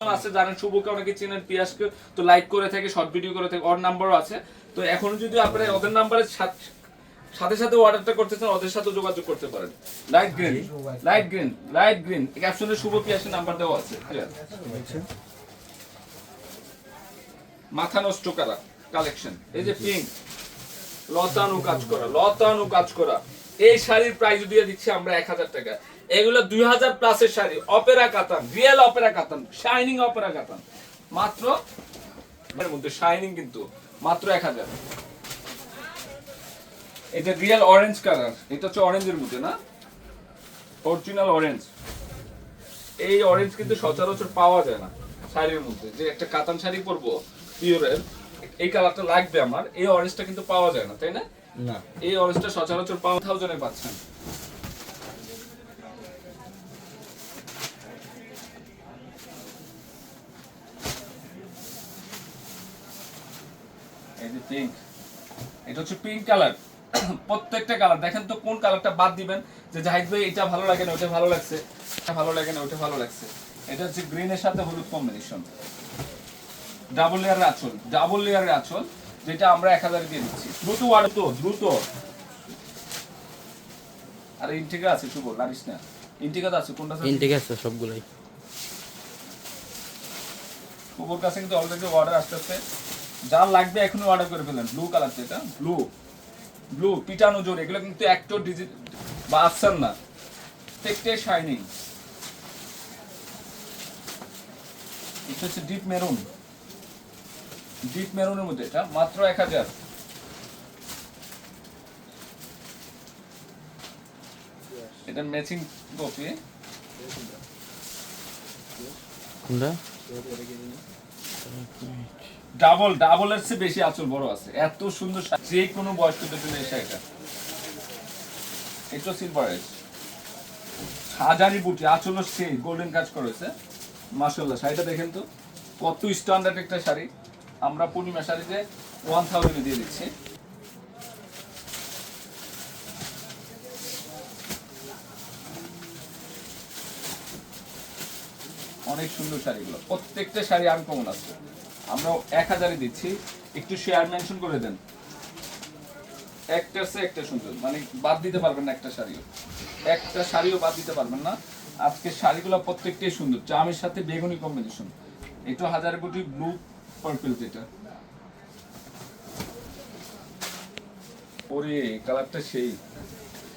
আছে, জানেন শুভকে অনেকে চেনেন পিয়াসকে তো লাইক করে থাকে শর্ট ভিডিও করে থাকে, ওর নাম্বারও আছে। তো এখনও যদি আপনারা ওদের নাম্বারের সাথে সাথে অর্ডারটা করতে চান, ওদের সাথে যোগাযোগ করতে পারেন। Light green light green light green ক্যাপশনে শুভ পিয়াসের নাম্বার দেওয়া আছে। মাথা নষ্ট করা কালেকশন এই যে পিঙ্ক লতানো কাজ করা লতানো কাজ করা। এই শাড়ির প্রাইস দিয়ে দিচ্ছি আমরা এক হাজার টাকা। এগুলো দুই হাজার প্লাসের sari. Opera katan real opera katan shining opera katan. মাত্র মধ্যে শাইনিং কিন্তু মাত্র এক হাজার। এটা রিয়েল অরেঞ্জ কালার এটা হচ্ছে অরেঞ্জের মধ্যে না? অরিজিনাল অরেঞ্জ এই অরেঞ্জ কিন্তু সচরাচর পাওয়া যায় না শাড়ির মধ্যে। যে একটা কাতান শাড়ি পরবো পিওরের এই কালারটা লাগবে আমার এই অরেঞ্জটা কিন্তু পাওয়া যায় না তাই না? না। এই অরেঞ্জটা সচরাচর পাওয়া থাউজেন্ডে পাচ্ছেন। এই যে পিঙ্ক এটা হচ্ছে পিঙ্ক কালার প্রত্যেকটা কালার দেখেন তো কোন কালারটা বাদ দিবেন যে জাহিদ ভাই এটা ভালো লাগে না ওটা ভালো লাগছে। এটা ভালো লাগে না ওটা ভালো লাগছে। এটা হচ্ছে গ্রিনের সাথে হলুদ কম্বিনেশন ডাবল লেয়ারের আঁচল। ডাবল লেয়ারের আঁচল যেটা আমরা এক হাজার দিয়ে দিচ্ছি। দ্রুত ওয়ার্ড তো দ্রুত। আরে ইন্টিকা আছে শুভ লারিস না। ইন্টিকা তো আছে কোনটা আছে? ইনটেক আছে সবগুলাই। শুভর কাছে কিন্তু অলরেডি অর্ডার আসতে আসতে যা লাগবে এখনই অর্ডার করে ফেলেন। ব্লু কালার যেটা ব্লু ব্লু পিটানো জোর এগুলো কিন্তু একটো ডিজিট বা আফসান না। প্রত্যেকটাই শাইনিং এটা হচ্ছে ডিপ মেরুন ডিপ মেরুনের মধ্যে এটা মাত্র এক হাজার। এটা ম্যাচিং কপি কোনটা? ডাবল ডাবলের চেয়ে বেশি আঁচল বড় আছে। এত সুন্দর যে কোনো বয়স্কদের জন্য এসে এটা। এটা সিলভার এজ হাজারি বুটি, আঁচলও সেই গোল্ডেন কাজ করেছে। মাসাল্লাহ শাড়িটা দেখেন তো। কত স্ট্যান্ডার্ড একটা শাড়ি। আমরা পূর্ণিমা শাড়িতে ওয়ান থাউজেন্ডে দিয়ে দিচ্ছি। অনেক সুন্দর শাড়িগুলো। প্রত্যেকটা শাড়ি আনকমন আছে। আমরা এক হাজারে দিচ্ছি। একটু শেয়ার মেনশন করে দেন। একটার চেয়ে একটা সুন্দর। মানে বাদ দিতে পারবেন না একটা শাড়িও। একটা শাড়িও বাদ দিতে পারবেন না। আজকে শাড়িগুলো প্রত্যেকটাই সুন্দর। জামের সাথে বেগুনি কম্বিনেশন একটু হাজার কোটি ব্লু পার্পল যেটা। ওরে কালারটা সেই।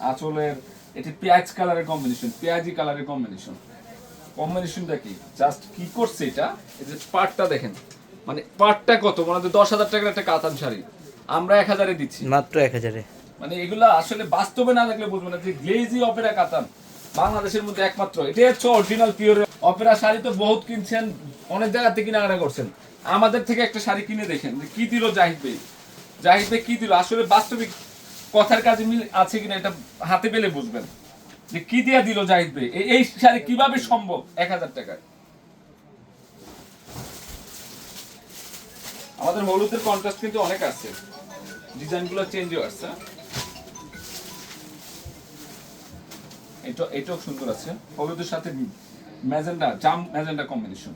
আঁচলের, এটি পেঁয়াজ কালারের কম্বিনেশন পেঁয়াজি কালারের কম্বিনেশন কম্বিনেশনটা কি? জাস্ট কি করছে এটা? এই যে পাটটা দেখেন। মানে পাটটা কত? মানে দশ হাজার টাকার একটা কাতান শাড়ি। আমরা এক হাজারে দিচ্ছি। মাত্র এক হাজারে। মানে এগুলা আসলে বাস্তবে না দেখলে বুঝবে না যে গ্লেজি অপেরা কাতান। বাংলাদেশের মধ্যে একমাত্র। এটাই হচ্ছে অরিজিনাল পিওর অপেরা শাড়ি তো বহুত কিনছেন অনেক জায়গা থেকে কেনাকাটা করছেন। আমাদের থেকে একটা শাড়ি কিনে দেখেন যে কি দিল জাহিদ ভাই। জাহিদ ভাই কি দিল? আসলে বাস্তবিক কথার কাজে মিল আছে কিনা এটা হাতে পেলে বুঝবেন। যে কি দিয়া দিল জাহিদ ভাই এই- শাড়ি কীভাবে সম্ভব? এক হাজার টাকায়। আমাদের হলুদের কন্ট্রাস্ট কিন্তু অনেক আছে। ডিজাইনগুলো চেঞ্জও আসছে। এটা এটাও সুন্দর আছে। হলুদের সাথে ম্যাজেন্ডা, জাম ম্যাজেন্ডা কম্বিনেশন